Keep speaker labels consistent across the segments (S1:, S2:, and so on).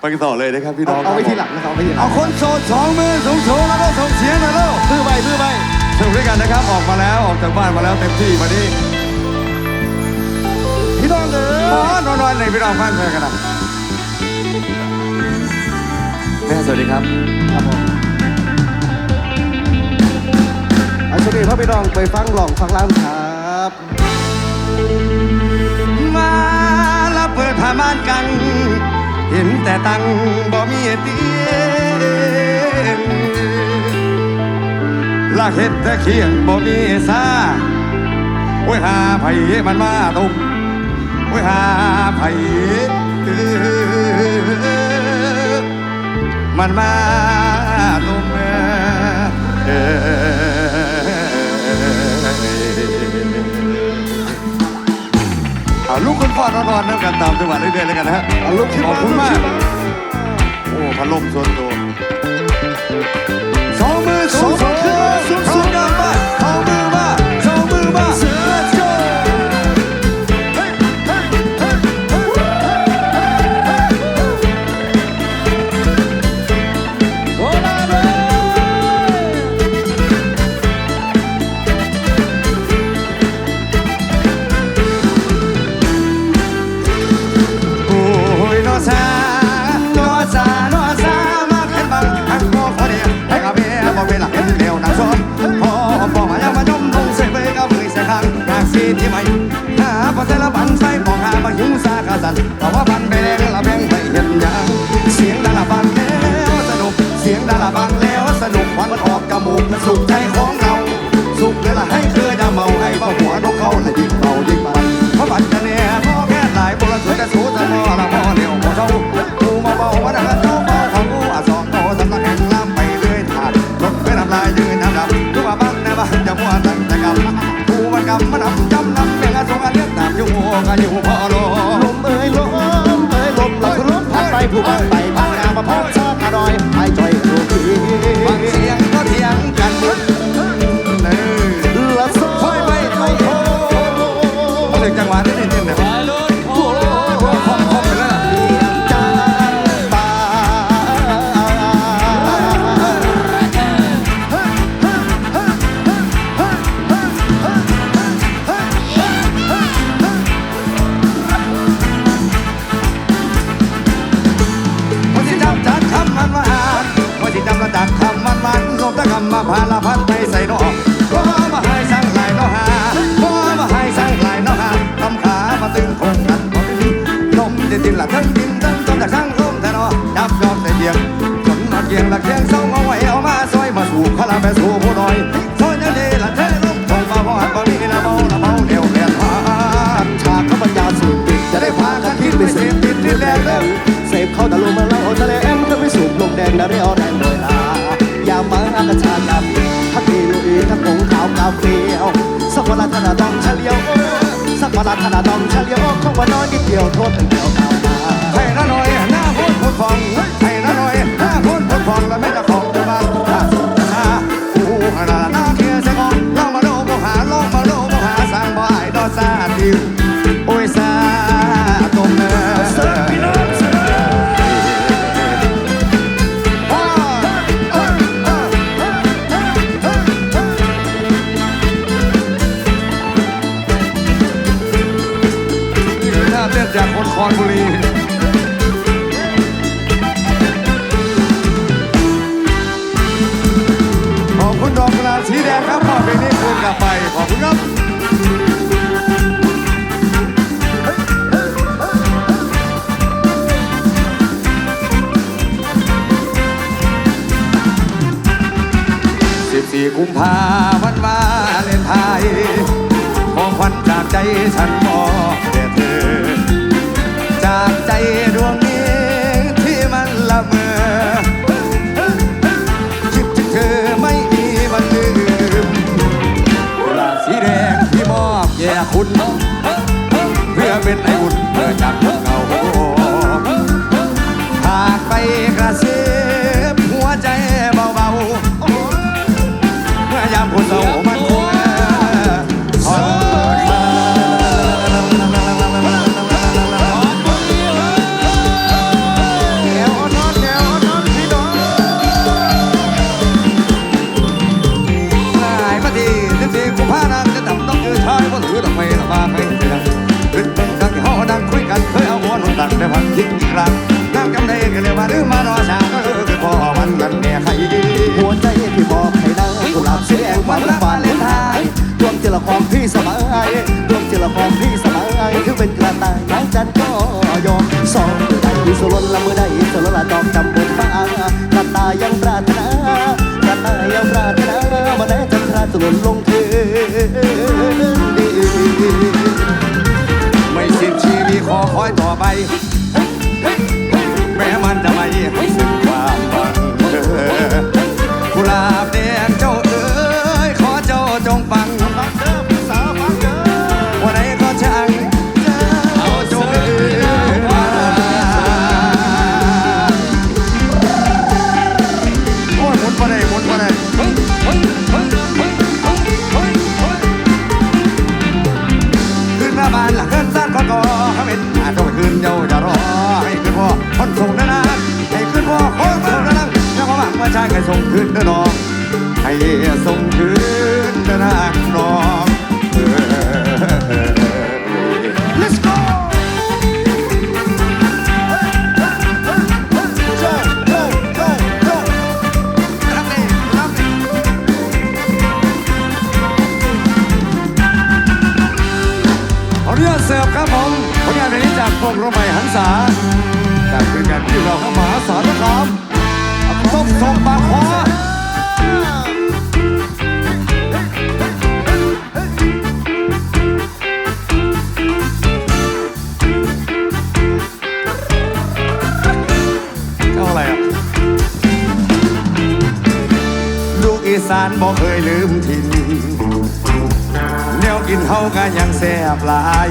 S1: ไปกันต่อเลยนะครับพี่น้อง
S2: เอาไว้ทีหลังนะครับเอาไว้ทีหลั
S1: เอา
S2: ง
S1: คนโสดสองมือสูงสูงๆแล้วก็ส่งเสียงหน่อยเร็ว
S2: มือไปมือไป
S1: สนุกด้วยกันนะครับออกมาแล้วออกจากบ้านมาแล้วเต็มที่วันนี้
S2: พี่น้องเอ๋
S1: อ๋อยนอนๆในพี่น้องฟังเพลงกันนะแม่สวัสดีครับ
S2: ครับผมเอาช่วงนี้พ่อพี่น้องไปฟังหลองฟังล่ามครับ
S1: มาแล้วเปิดผ้าม่านกังเห็นแต่ตังบ่มีเตียงลากเห็ดแต่เขียงบ่มีซาโอ้ยหาไผมันมาตุมโอ้ยหาไผมันมาตุมเอเอ ลูกคุณพ่อนอนๆนะกันตามจังหวะเรื่อยๆแล้วกันนะฮะ
S2: เอาลุกขึ้น
S1: ขอ
S2: มา
S1: บคุณมาก
S2: ลุขึ้น
S1: โอ้พัดลมส่วนตัวสองมือสูงสูงสูง สุขใจของเรา สุขเลยละให้เคยจะเมาให้บาหัวนกเขาและยิ่งเมายิ่งมันเพราะบัดจะเนี่ยพ่อแค่หลายบุรุษจะสู้แต่พ่อละพ่อเดียวพ่อเท่ากูมาเบาวันนั้นเจ้าเบาของกูอาสองโตสำนักแห่งลำไปเรื่อยถาดรถไปนำลายยืนน้ำดำกูมาบ้างในบ้านจะมัวตั้งแต่กำกูมันกำมันนำจำนำเป็นอาสงอาเลี้ยงตามอยู่กันอยู่พ่อโล
S2: ลมเอ้ยลมเอ้ยลมหลับลมพัดไปผู้บังไป ละ
S1: เกียงเศร้ามาไว้เอามาซอยมาสู่พลังไปสู่ผู้น้อยซอยยังดีละเทลมคงมาพอหันบะมีละเมาละเมาเดียวเรียนผ่าน
S2: ฉากเขาบรรยาสูตรปิด
S1: จะได้พากันคิดไปเสพติดดินแดงแล้ว
S2: เสพเข้าตะลุมมาแล้วทะเลแอมก็ไปสูบลมแดงนะเรียวแดงโดยลายามมาอากาศชาดำทักทีลุยทั้งผงขาวกาเกลียวสักวันละธนาดองเฉลียวสักวันละธนาดองเฉลียวคงว่าน้อยนิดเดียวโทษถึงเดียวข่า
S1: สิบสี่กุมภาพันธ์มาเลนไทยของขวัญจากใจฉันมอบแด่เธอ จากใจดวงนี้ที่มันละเมอคิดถึงเธอไม่มีวันลืมกุหลาบสีแดงที่มอบแย่คุณเพื่อเป็นไออุ่นเมื่อจากเงาหากไปกระซิ พี่
S2: สบายดวงจิละของพี่สบายถึงเป็นกระต่ายนางจันก็ยอมสองมือใดมีสุรนละเมื่อใดสุรนละดอกจำบนฟ้ากระต่ายยังปรารถนากระต่ายยังปรารถนามาแน่จันทราสุรนลงเทิน
S1: ไม่สิ้นชีวิตขอคอยต่อไป สานบ่เคยลืมทินแนวกินเฮากันยังแซ่บลาย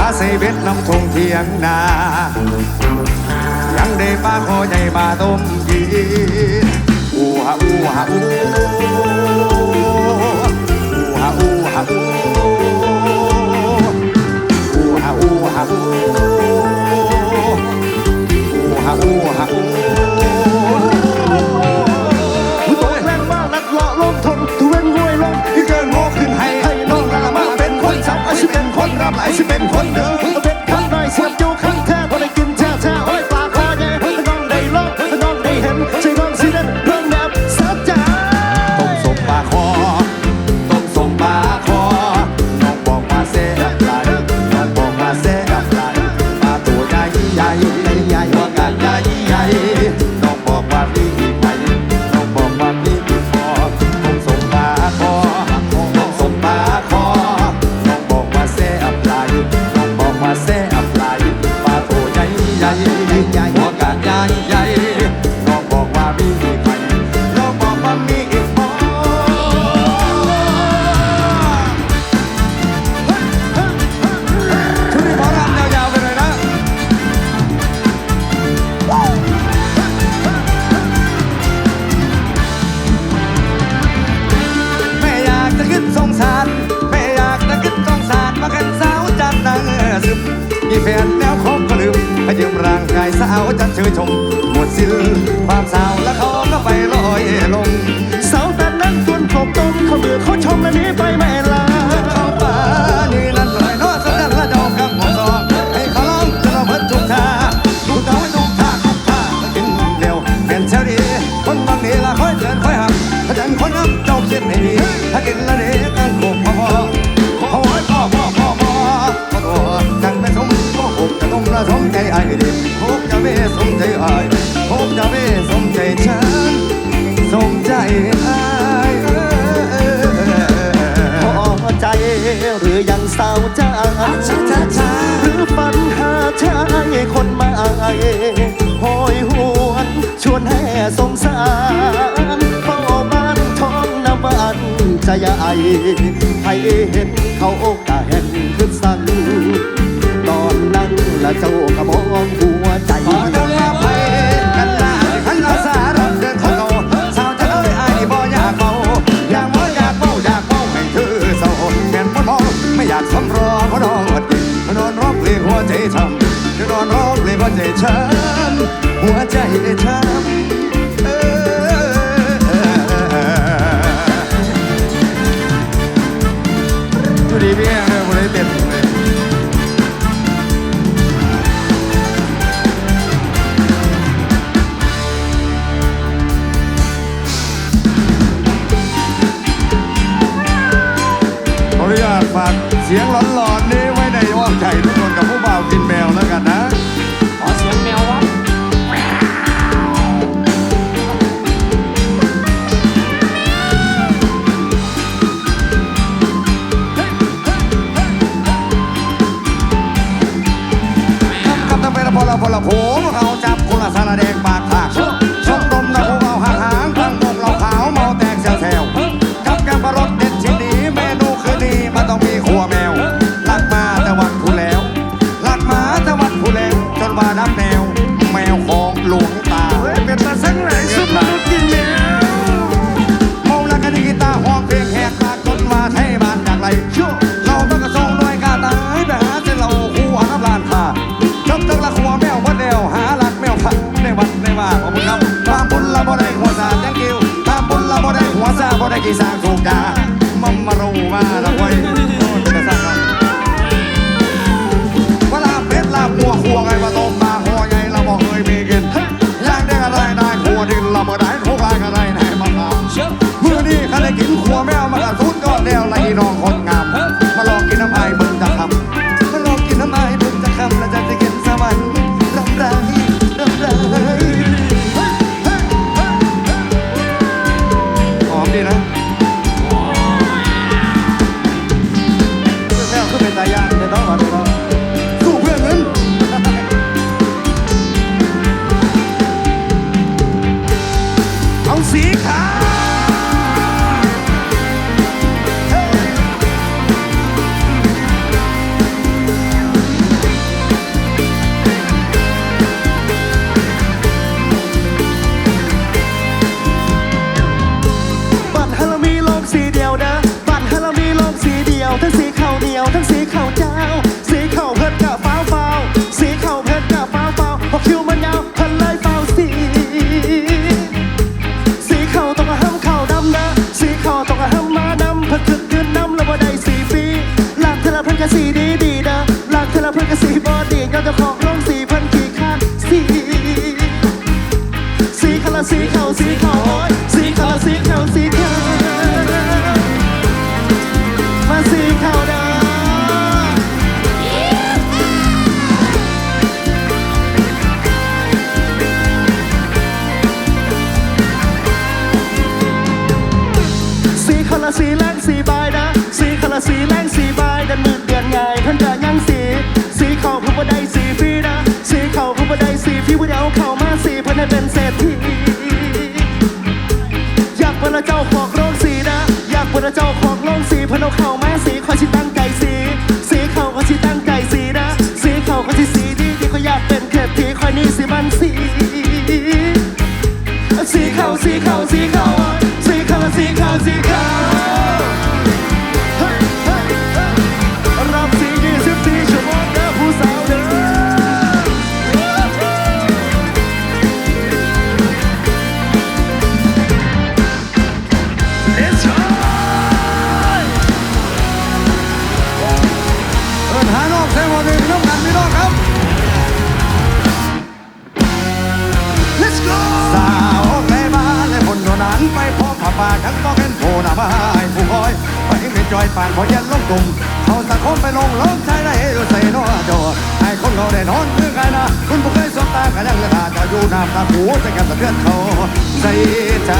S1: อาศัยเบ็ดน้ำทงเทียงนา ยังได้ปลาคอใหญ่มาต้มกินอูฮาอูฮาอูอูฮาอูฮาอูอูฮาอูฮาอูอูฮาอูฮา
S2: อู 我走了后 หรือ
S1: ยังสาวจ้าหรือฝันหา
S2: ชา
S1: ยคนใหม่หอ
S2: ยหวนชวนแห่สงสารเฝ้าบ้านทองนำมันจะยายใครเห็นเขาอกตาแห่งขึ้นสั่นตอนนั้นละเจ้ากระมอง
S1: กู ว่าใจทำจะนอนร้องเลยว่าใจช้ำหัวใจได้ช้ำเออพอดีพี่แห้งเลยวันนี้เต็มเลยขออนุญา
S2: ตฝากเสียงหลอนๆนี่ หัว มาสีขาวดาสีขาวละสีแรงสีบายนะ สีขาวละสีแรงสีบายดันมืดเดือนไงเพิ่นจะยังสี สีเขาวเพิ่นบ่ได้สีฟรีนะ สีเขาวเพิ่นบ่ได้สีฟรีบ่ได้เอาเข้ามาสีเพิ่นให้เป็นเศรษฐีอยากเป็นเจ้าของโรงสีนะ อยากเป็นเจ้าของโรงสีเพนเอาเข้า สีขาวสีขาวสีขาวสีขาวสีขาว อ
S1: ยปานพอเย็นลงตุ่มเขาตะโกนไปลงล้มใจได้อยู่ใส่นอจอให้คนเขาได้นอนเมื่อไงนะคุณผู้เคยสบตากันยังเลือดจะอยู่น้ำตาหูจะกันสะเทือนเขาใส่ใจ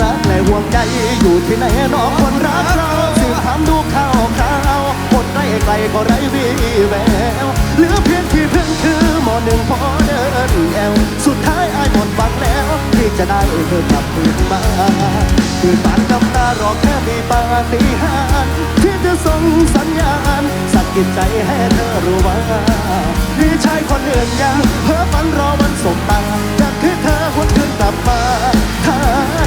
S2: รักและห่วงใยอยู่ที่ไหนน้องคนรักเราสิถามดูข่าวข่าวคนไร้ไกลก็ไร้วีแววเหลือเพียงที่เพิ่งคือ หมอหนึ่งพอเดินแอวสุดท้ายอายหมดหวังแล้ว ที่จะได้เธอกลับคืนมาคืนบานน้ำตารอแค่มีปาฏิหาริย์ที่จะส่งสัญญาณสักกิดใจให้เธอรู้ว่ามีชายคนอื่นยังเพ้อฝันรอวันสมตาจากที่เธอหวนคืนกลับมาถ้า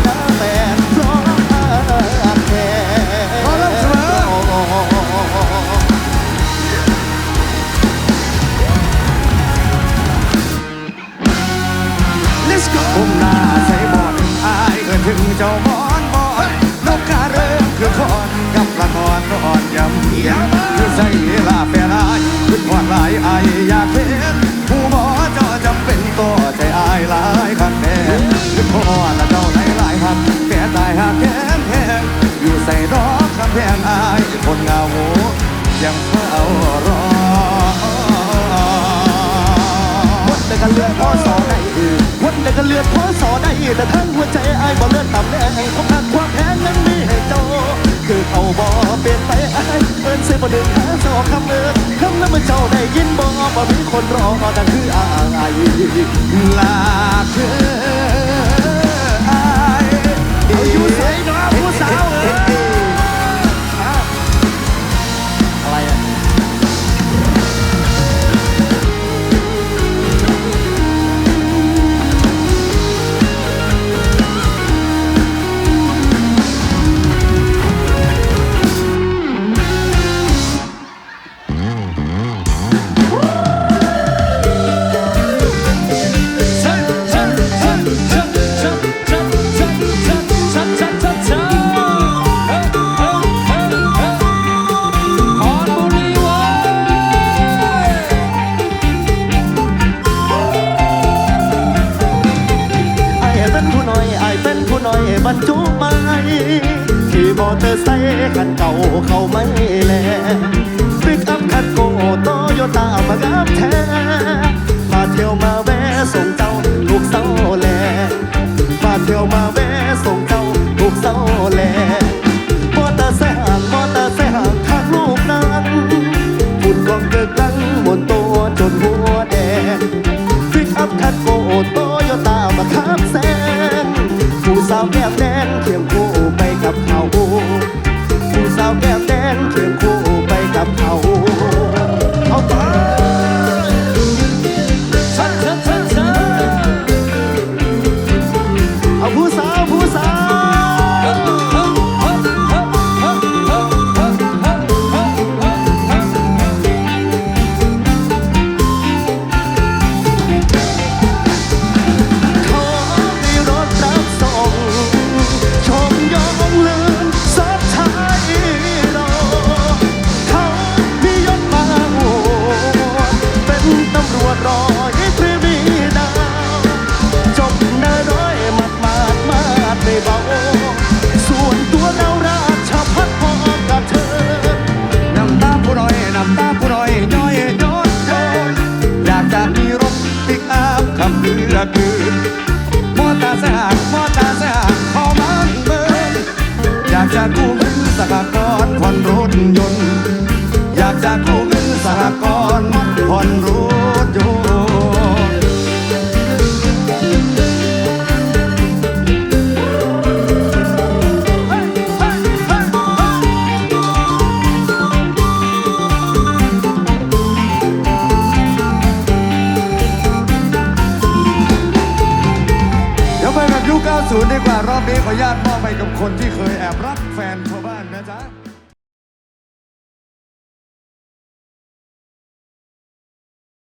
S1: Let's go ผมหน้าใส่บอดอายเกินถึงเจ้าบอนบอนนกกาเริ่มคือคอนกับละครนอนยำยำคือใส่ลาแฟนอายคือทอดหลายอายอยากเห็นผู้หมอจ้าจำเป็นตัวใจอายหลายคันแน่คือทอดละเจ้าหลายหลายพันแก่ตายหากแค้นแทงอยู่ใส่ดอกคแพงอายคนเงายังเฝ้ารอ
S2: วันใดกันเลือดพอสอได้วั นใดกันเลือดพอสอได้แต่ทั้งหัวใจไอ้บ่เลือดต่ำแดงความหักความแพ้นั้นมีให้เจ้าคือเขาบ่เปลี่ยนไปไอ้เอิ้นเสียบ่ดึงหาสอคำเอิ้นคำนั้นมันเจ้าได้ยินบ่บ่มีคนรอนั่นคืออ้าย
S1: ลาคือ
S3: รร
S2: จุไม้ขี่มอเตอร์ไซค์คันเก่าเขาไม่แลปิกอัพคันโกโตโยต้ามางามแท้ มาเที่ยวมาแวะส่งเจ้าลูกเศร้าแลมาเที่ยวมาแวะ อยากกู้เงินส
S1: หกรณ์ผ่อนรถยนต์เดี๋ยวไปแบบยุค90ดีกว่ารอบนี้ขออนุญาตมอบไปกับคนที่